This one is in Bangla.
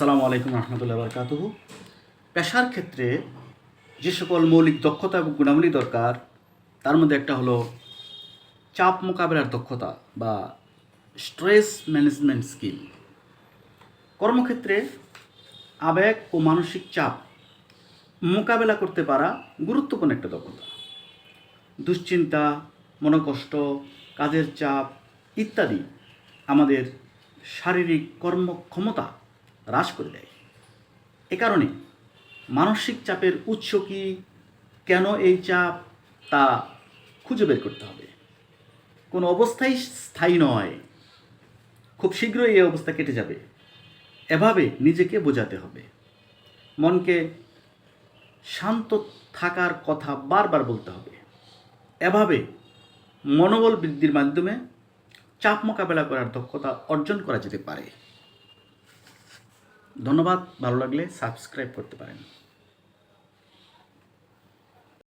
আসসালামু আলাইকুম রহমতুল্লাহ বরকাতুহু। পেশার ক্ষেত্রে যে সকল মৌলিক দক্ষতা এবং গুণাবলী দরকার, তার মধ্যে একটা হলো চাপ মোকাবেলার দক্ষতা বা স্ট্রেস ম্যানেজমেন্ট স্কিল। কর্মক্ষেত্রে আবেগ ও মানসিক চাপ মোকাবেলা করতে পারা গুরুত্বপূর্ণ একটা দক্ষতা। দুশ্চিন্তা, মনোকষ্ট, কাজের চাপ ইত্যাদি আমাদের শারীরিক কর্মক্ষমতা হ্রাস করে দেয়। এ কারণে মানসিক চাপের উৎস কি, কেন এই চাপ, তা খুঁজে বের করতে হবে। কোনো অবস্থাই স্থায়ী নয়। খুব শীঘ্রই এই অবস্থা কেটে যাবে। এভাবে নিজেকে বোঝাতে হবে। মনকে শান্ত থাকার কথা বারবার বলতে হবে। এভাবে মনোবল বৃদ্ধির মাধ্যমে চাপ মোকাবেলা করার দক্ষতা অর্জন করা যেতে পারে। ধন্যবাদ ভালো লাগলে সাবস্ক্রাইব করতে পারেন।